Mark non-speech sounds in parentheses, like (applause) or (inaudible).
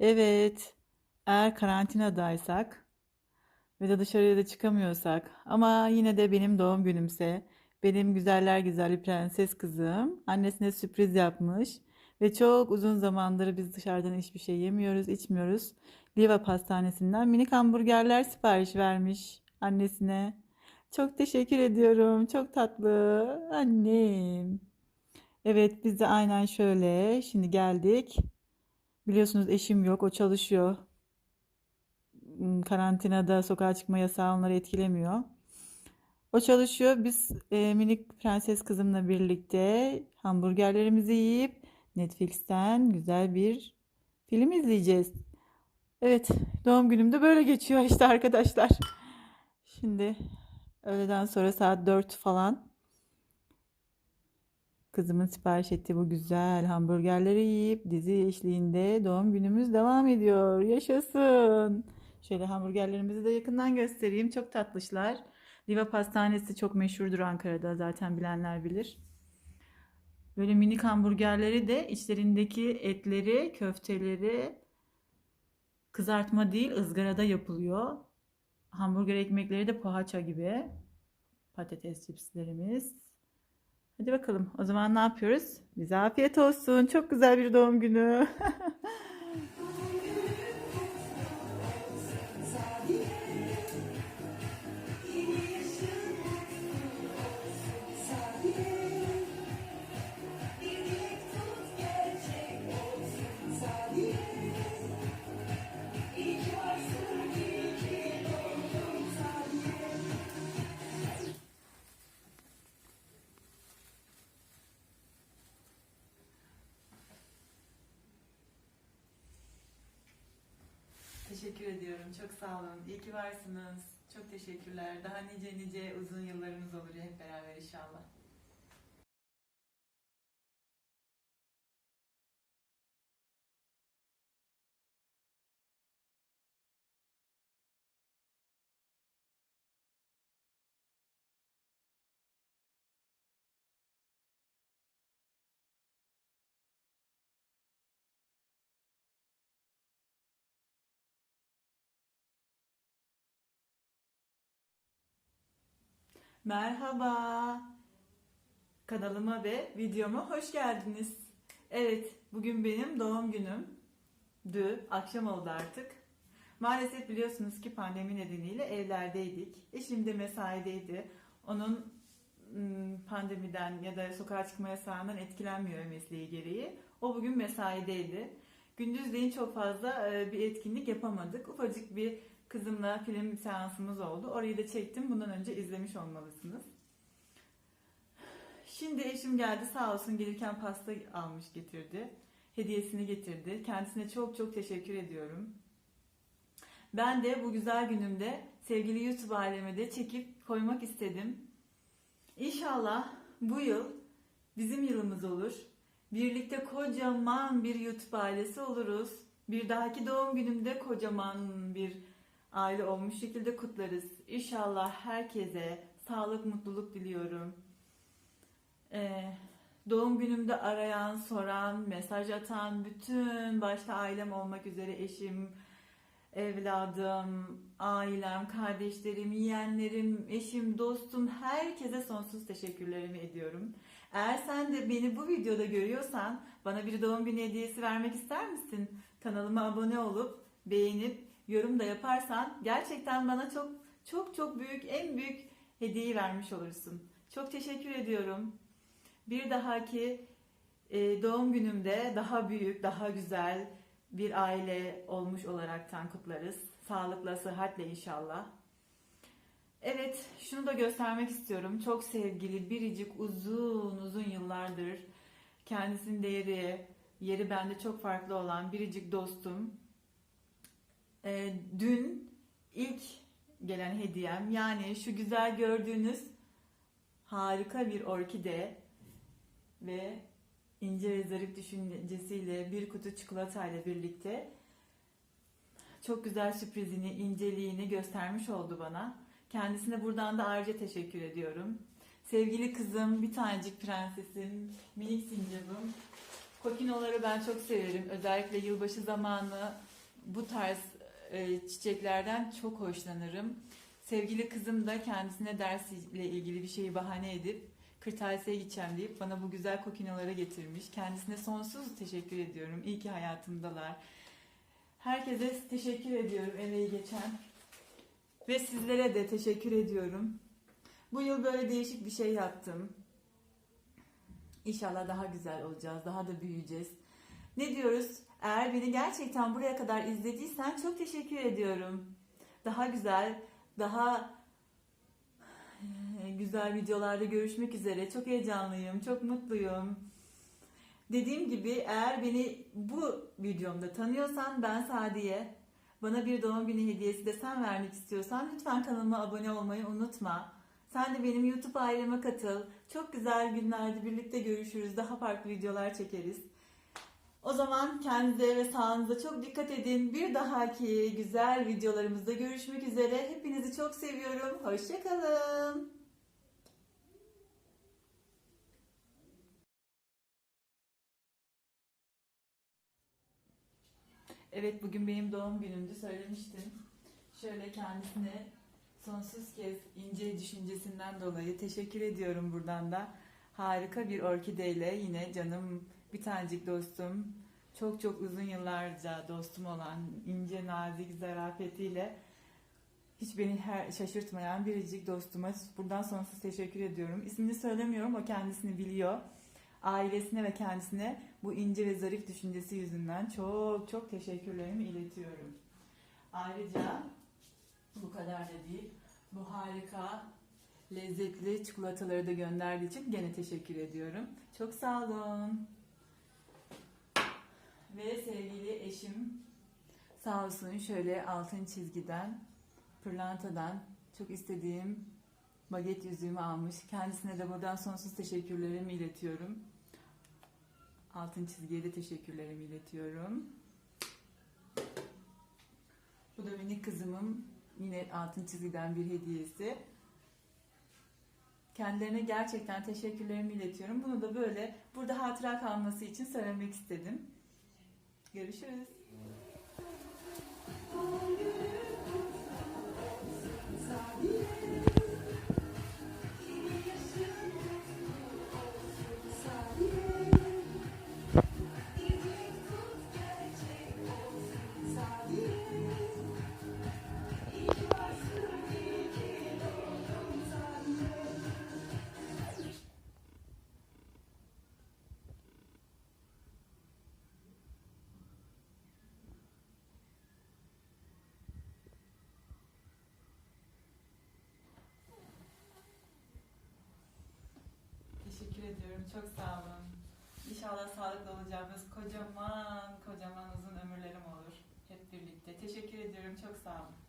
Evet, eğer karantinadaysak ve de dışarıya da çıkamıyorsak ama yine de benim doğum günümse benim güzeller güzeli prenses kızım annesine sürpriz yapmış ve çok uzun zamandır biz dışarıdan hiçbir şey yemiyoruz, içmiyoruz. Liva Pastanesi'nden minik hamburgerler sipariş vermiş annesine. Çok teşekkür ediyorum. Çok tatlı annem. Evet biz de aynen şöyle şimdi geldik. Biliyorsunuz eşim yok, o çalışıyor. Hmm, Karantinada sokağa çıkma yasağı onları etkilemiyor. O çalışıyor. Biz e, minik prenses kızımla birlikte hamburgerlerimizi yiyip Netflix'ten güzel bir film izleyeceğiz. Evet, doğum günüm de böyle geçiyor işte arkadaşlar. Şimdi öğleden sonra saat 4 falan kızımın sipariş ettiği bu güzel hamburgerleri yiyip dizi eşliğinde doğum günümüz devam ediyor. Yaşasın. Şöyle hamburgerlerimizi de yakından göstereyim. Çok tatlışlar. Liva Pastanesi çok meşhurdur Ankara'da zaten bilenler bilir. Böyle minik hamburgerleri de içlerindeki etleri, köfteleri kızartma değil ızgarada yapılıyor. Hamburger ekmekleri de poğaça gibi. Patates cipslerimiz. Hadi bakalım. O zaman ne yapıyoruz? Bize afiyet olsun. Çok güzel bir doğum günü. (laughs) Teşekkür ediyorum. Çok sağ olun. İyi ki varsınız. Çok teşekkürler. Daha nice nice uzun yıllarımız olur hep beraber inşallah. Merhaba. Kanalıma ve videoma hoş geldiniz. Evet, bugün benim doğum günüm. Dü, akşam oldu artık. Maalesef biliyorsunuz ki pandemi nedeniyle evlerdeydik. Eşim de mesaideydi. Onun pandemiden ya da sokağa çıkma yasağından etkilenmiyor mesleği gereği. O bugün mesaideydi. Gündüzleyin çok fazla bir etkinlik yapamadık. Ufacık bir kızımla film seansımız oldu. Orayı da çektim. Bundan önce izlemiş olmalısınız. Şimdi eşim geldi sağ olsun gelirken pasta almış getirdi. Hediyesini getirdi. Kendisine çok çok teşekkür ediyorum. Ben de bu güzel günümde sevgili YouTube aileme de çekip koymak istedim. İnşallah bu yıl bizim yılımız olur. Birlikte kocaman bir YouTube ailesi oluruz. Bir dahaki doğum günümde kocaman bir aile olmuş şekilde kutlarız. İnşallah herkese sağlık, mutluluk diliyorum. Ee, doğum günümde arayan, soran, mesaj atan bütün başta ailem olmak üzere eşim, evladım, ailem, kardeşlerim, yeğenlerim, eşim, dostum herkese sonsuz teşekkürlerimi ediyorum. Eğer sen de beni bu videoda görüyorsan bana bir doğum günü hediyesi vermek ister misin? Kanalıma abone olup beğenip yorum da yaparsan gerçekten bana çok çok çok büyük en büyük hediyeyi vermiş olursun. Çok teşekkür ediyorum. Bir dahaki e, doğum günümde daha büyük, daha güzel bir aile olmuş olaraktan kutlarız. Sağlıkla, sıhhatle inşallah. Evet, şunu da göstermek istiyorum. Çok sevgili, biricik, uzun uzun yıllardır kendisinin değeri, yeri bende çok farklı olan biricik dostum. Ee, dün ilk gelen hediyem yani şu güzel gördüğünüz harika bir orkide ve ince ve zarif düşüncesiyle bir kutu çikolatayla birlikte çok güzel sürprizini, inceliğini göstermiş oldu bana. Kendisine buradan da ayrıca teşekkür ediyorum. Sevgili kızım, bir tanecik prensesim, minik sincapım. Kokinoları ben çok severim. Özellikle yılbaşı zamanı bu tarz e, çiçeklerden çok hoşlanırım. Sevgili kızım da kendisine dersle ilgili bir şeyi bahane edip kırtasiyeye gideceğim deyip bana bu güzel kokinoları getirmiş. Kendisine sonsuz teşekkür ediyorum. İyi ki hayatımdalar. Herkese teşekkür ediyorum emeği geçen. Ve sizlere de teşekkür ediyorum. Bu yıl böyle değişik bir şey yaptım. İnşallah daha güzel olacağız, daha da büyüyeceğiz. Ne diyoruz? Eğer beni gerçekten buraya kadar izlediysen çok teşekkür ediyorum. Daha güzel, daha e, güzel videolarda görüşmek üzere. Çok heyecanlıyım, çok mutluyum. Dediğim gibi eğer beni bu videomda tanıyorsan ben Sadiye. Bana bir doğum günü hediyesi de sen vermek istiyorsan lütfen kanalıma abone olmayı unutma. Sen de benim YouTube aileme katıl. Çok güzel günlerde birlikte görüşürüz. Daha farklı videolar çekeriz. O zaman kendinize ve sağlığınıza çok dikkat edin. Bir dahaki güzel videolarımızda görüşmek üzere. Hepinizi çok seviyorum. Hoşçakalın. Evet bugün benim doğum günümdü söylemiştim. Şöyle kendisine sonsuz kez ince düşüncesinden dolayı teşekkür ediyorum buradan da. Harika bir orkideyle yine canım bir tanecik dostum. Çok çok uzun yıllarca dostum olan ince nazik zarafetiyle hiç beni her, şaşırtmayan biricik dostuma buradan sonsuz teşekkür ediyorum. İsmini söylemiyorum o kendisini biliyor. Ailesine ve kendisine bu ince ve zarif düşüncesi yüzünden çok çok teşekkürlerimi iletiyorum. Ayrıca bu kadar da değil. Bu harika, lezzetli çikolataları da gönderdiği için gene teşekkür ediyorum. Çok sağ olun. Ve sevgili eşim sağ olsun şöyle altın çizgiden, pırlantadan çok istediğim baget yüzüğümü almış. Kendisine de buradan sonsuz teşekkürlerimi iletiyorum. Altın çizgiye de teşekkürlerimi iletiyorum. Bu da minik kızımın yine altın çizgiden bir hediyesi. Kendilerine gerçekten teşekkürlerimi iletiyorum. Bunu da böyle burada hatıra kalması için söylemek istedim. Görüşürüz. Ediyorum. Çok sağ olun. İnşallah sağlıklı olacağımız kocaman kocaman uzun ömürlerim olur. Hep birlikte. Teşekkür ediyorum. Çok sağ olun.